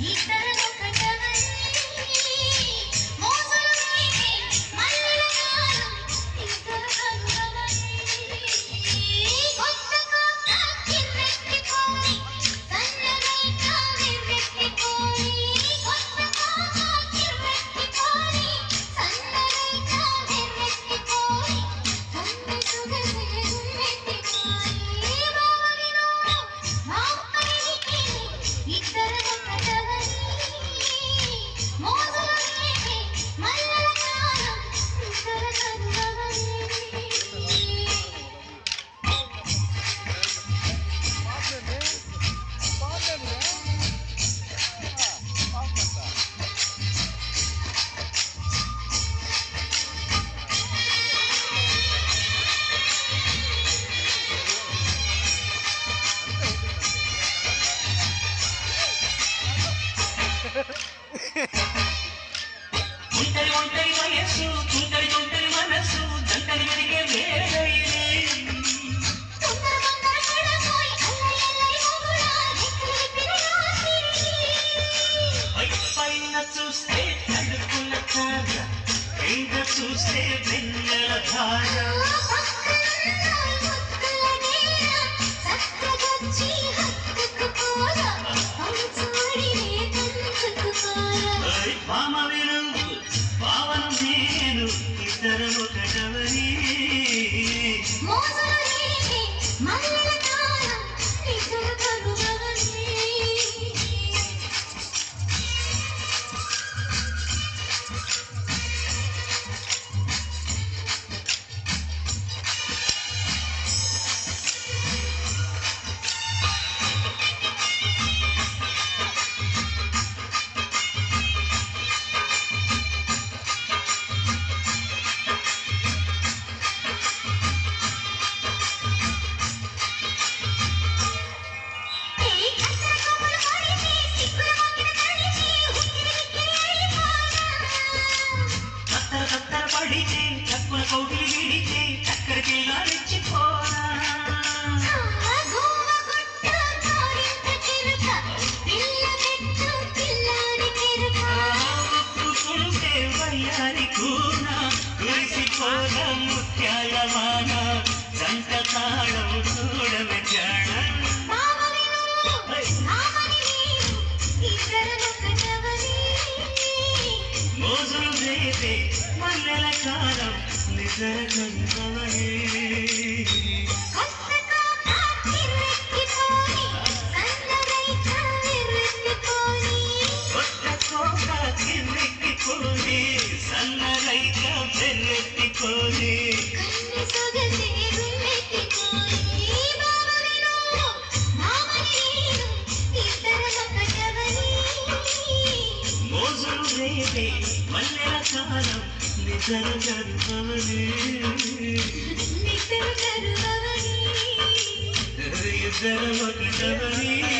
行った కింద చూస్తే వెన్నెల ధార మామ వినుంగు పావన నేను ఇద్దరు ఒకటవని విడితే చక్కెర పిల్ల కురిసిపోద ముత్యాల వాన జంట తాళం చూడవే జాణ మోజులు రేపే మల్లెల కాలం నిద్ర కనుకవనే కొత్త కోక కిందెక్కిపోని సన్నరైక బెల్లెత్తిపోని మోజులు రేపే మల్లెల కాలం నిద్ర కనుకవనే ఇద్దరు ఒకటవని